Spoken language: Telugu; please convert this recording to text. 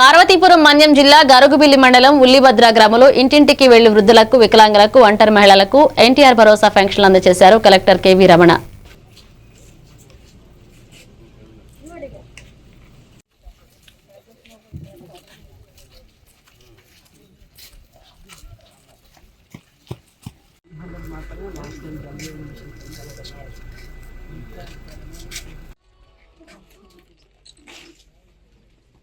పార్వతీపురం మన్యం జిల్లా గరుగుబిల్లి మండలం ఉల్లిభద్ర గ్రామంలో ఇంటింటికి వెళ్ళి వృద్ధులకు వికలాంగులకు ఒంటరి మహిళలకు ఎన్టీఆర్ భరోసా ఫంక్షన్లు అందజేశారు కలెక్టర్ కెవి రమణ.